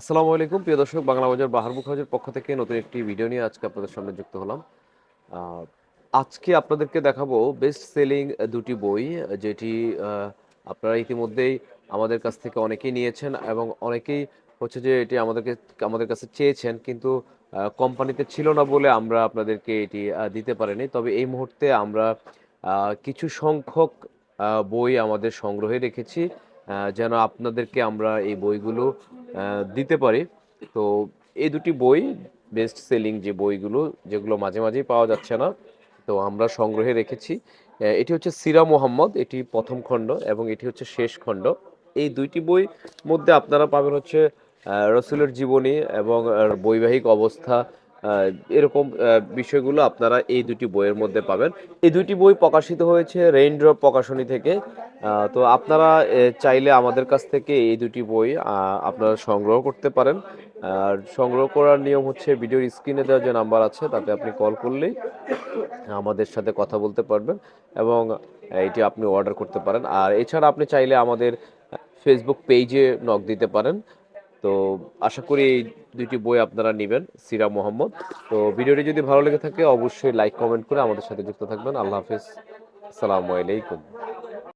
আসসালামু আলাইকুম। প্রিয় দর্শক, বাংলা বাজার বাহার বুক পক্ষ থেকে নতুন একটি ভিডিও নিয়ে আজকে আপনাদের সামনে যুক্ত হলাম। আজকে আপনাদেরকে দেখাবো বেস্ট সেলিং দুটি বই, যেটি আপনারা ইতিমধ্যেই আমাদের কাছ থেকে অনেকেই নিয়েছেন এবং অনেকেই হচ্ছে যে এটি আমাদেরকে, আমাদের কাছে চেয়েছেন, কিন্তু কোম্পানিতে ছিল না বলে আমরা আপনাদেরকে এটি দিতে পারিনি। তবে এই মুহূর্তে আমরা কিছু সংখ্যক বই আমাদের সংগ্রহে রেখেছি। যেন আপনাদেরকে আমরা এই বইগুলো দিতে পারি। তো এই দুটি বই বেস্ট সেলিং যে বইগুলো, যেগুলো মাঝে মাঝেই পাওয়া যাচ্ছে না, তো আমরা সংগ্রহে রেখেছি। এটি হচ্ছে সিরা মোহাম্মদ, এটি প্রথম খণ্ড এবং এটি হচ্ছে শেষ খণ্ড। এই দুইটি বই মধ্যে আপনারা পাবেন হচ্ছে রসুলের জীবনী এবং বৈবাহিক অবস্থা এরকম বিষয়গুলো আপনারা এই দুটি বইয়ের মধ্যে পাবেন। এই দুটি বই প্রকাশিত হয়েছে রেইনড্রপ প্রকাশনী থেকে। তো আপনারা চাইলে আমাদের কাছ থেকে এই দুটি বই আপনারা সংগ্রহ করতে পারেন। আর সংগ্রহ করার নিয়ম হচ্ছে ভিডিওর স্ক্রিনে দেওয়া যে নাম্বার আছে, তাতে আপনি কল করলেই আমাদের সাথে কথা বলতে পারবেন এবং এটি আপনি অর্ডার করতে পারেন। আর এছাড়া আপনি চাইলে আমাদের ফেসবুক পেজে নক দিতে পারেন। তো আশা করি এই দুইটি বই আপনারা নেবেন, সিরা মোহাম্মদ। তো ভিডিওটি যদি ভালো লেগে থাকে, অবশ্যই লাইক কমেন্ট করে আমাদের সাথে যুক্ত থাকবেন। আল্লাহ হাফিজ। আসসালামু আলাইকুম।